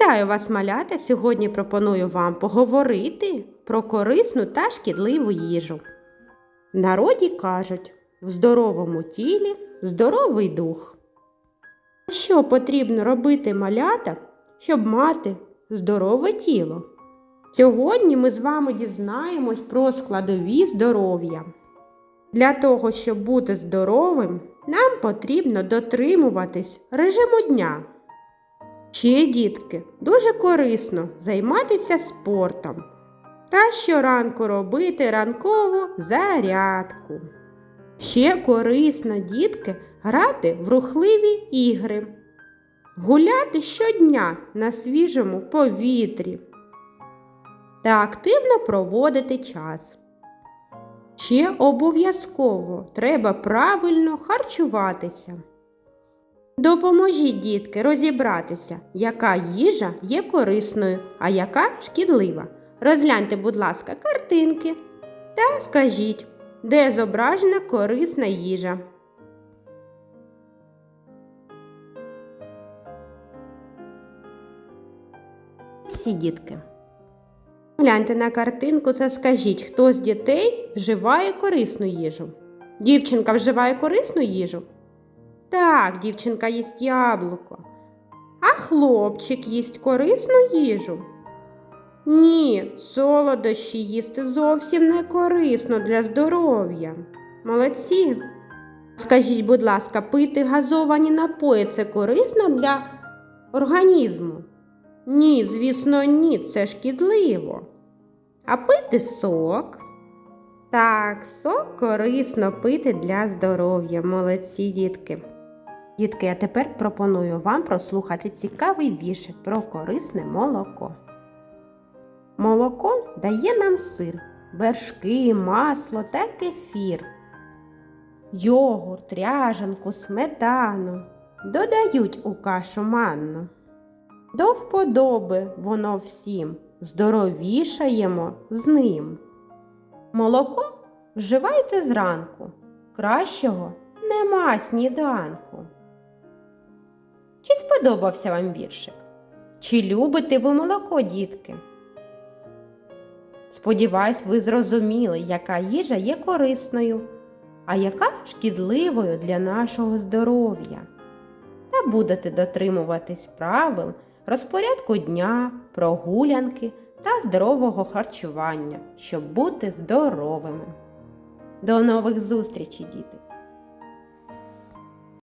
Вітаю вас, малята! Сьогодні пропоную вам поговорити про корисну та шкідливу їжу. Народі кажуть, в здоровому тілі здоровий дух. Що потрібно робити малята, щоб мати здорове тіло? Сьогодні ми з вами дізнаємось про складові здоров'я. Для того, щоб бути здоровим, нам потрібно дотримуватись режиму дня. Ще, дітки, дуже корисно займатися спортом та щоранку робити ранкову зарядку. Ще корисно, дітки, грати в рухливі ігри, гуляти щодня на свіжому повітрі та активно проводити час. Ще обов'язково треба правильно харчуватися. Допоможіть, дітки, розібратися, яка їжа є корисною, а яка шкідлива. Розгляньте, будь ласка, картинки та скажіть, де зображена корисна їжа. Всі дітки. Гляньте на картинку та скажіть, хто з дітей вживає корисну їжу. Дівчинка вживає корисну їжу? Так, дівчинка їсть яблуко. А хлопчик їсть корисну їжу? Ні, солодощі їсти зовсім не корисно для здоров'я. Молодці. Скажіть, будь ласка, пити газовані напої це корисно для організму? Ні, звісно, ні, це шкідливо. А пити сок? Так, сок корисно пити для здоров'я. Молодці, дітки. Дітки, а тепер пропоную вам прослухати цікавий віршик про корисне молоко. Молоко дає нам сир, вершки, масло та кефір. Йогурт, ряжанку, сметану додають у кашу манну. До вподоби воно всім, здоровішаємо з ним. Молоко вживайте зранку, кращого нема сніданку. Чи сподобався вам віршик? Чи любите ви молоко, дітки? Сподіваюсь, ви зрозуміли, яка їжа є корисною, а яка шкідливою для нашого здоров'я. Та будете дотримуватись правил розпорядку дня, прогулянки та здорового харчування, щоб бути здоровими. До нових зустрічей, діти!